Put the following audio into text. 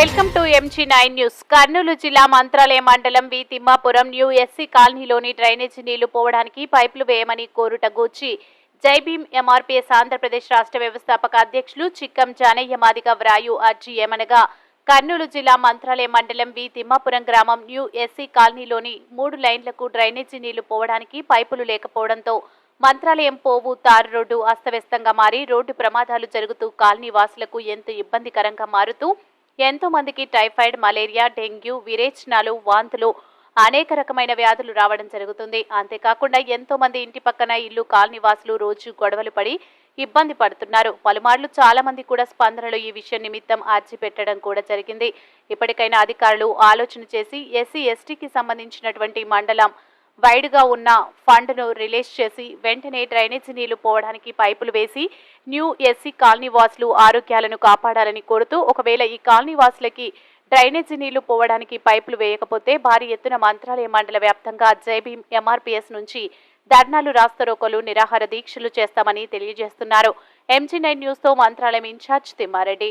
MG nine news. Kurnool జిల్లా మంత్రాలయ మండలం V Thimmapuram new SC కాలనీలోని డ్రైనేజీ నీళ్ళు పోవడానికి పైపులు వేయమని కోరుట గూర్చి జై భీమ్ ఎంఆర్పీఎస్ ఆంధ్రప్రదేశ్ రాష్ట్ర వ్యవస్థాపక అధ్యక్షులు చిక్కం జానయ్య మాదిగ వ్రాయు అర్జీ ఏమనగా కర్నూలు జిల్లా మంత్రాలయ మండలం వి తిమ్మాపురం గ్రామం న్యూ ఎస్సీ కాలనీలోని మూడు లైన్లకు డ్రైనేజీ నీళ్ళు పోవడానికి పైపులు లేకపోవడంతో మంత్రాలయం పోవు తారు రోడ్డు అస్తవ్యస్తంగా మారి రోడ్డు ప్రమాదాలు జరుగుతూ కాలనీ వాసులకు ఎంతో ఇబ్బందికరంగా మారుతూ ఎంతో మందికి టైఫాయిడ్ మలేరియా డెంగ్యూ విరేచనాలు వాంతులు అనేక రకమైన వ్యాధులు రావడం జరుగుతుంది. అంతేకాకుండా ఎంతో మంది ఇంటి పక్కన ఇల్లు కాలనీవాసులు రోజు గొడవలు పడి ఇబ్బంది పడుతున్నారు. పలుమార్లు చాలా మంది కూడా స్పందనలు ఈ విషయం నిమిత్తం అర్జీ పెట్టడం కూడా జరిగింది. ఇప్పటికైనా అధికారులు ఆలోచన చేసి ఎస్సీ ఎస్టీకి సంబంధించినటువంటి మండలం వైడ్గా ఉన్న ఫండ్ను రిలీజ్ చేసి వెంటనే డ్రైనేజీ నీళ్ళు పోవడానికి పైపులు వేసి న్యూ ఎస్సీ కాలనీ వాసులు ఆరోగ్యాలను కాపాడాలని కోరుతూ ఒకవేళ ఈ కాలనీ వాసులకి డ్రైనేజీ నీళ్ళు పోవడానికి పైపులు వేయకపోతే భారీ ఎత్తున మంత్రాలయ మండల వ్యాప్తంగా జైభీం ఎంఆర్పీఎస్ నుంచి ధర్నాలు రాస్తారోకలు నిరాహార దీక్షలు చేస్తామని తెలియజేస్తున్నారు. ఎంజీ నైన్ న్యూస్తో మంత్రాలయం ఇన్ఛార్జ్ తిమ్మారెడ్డి.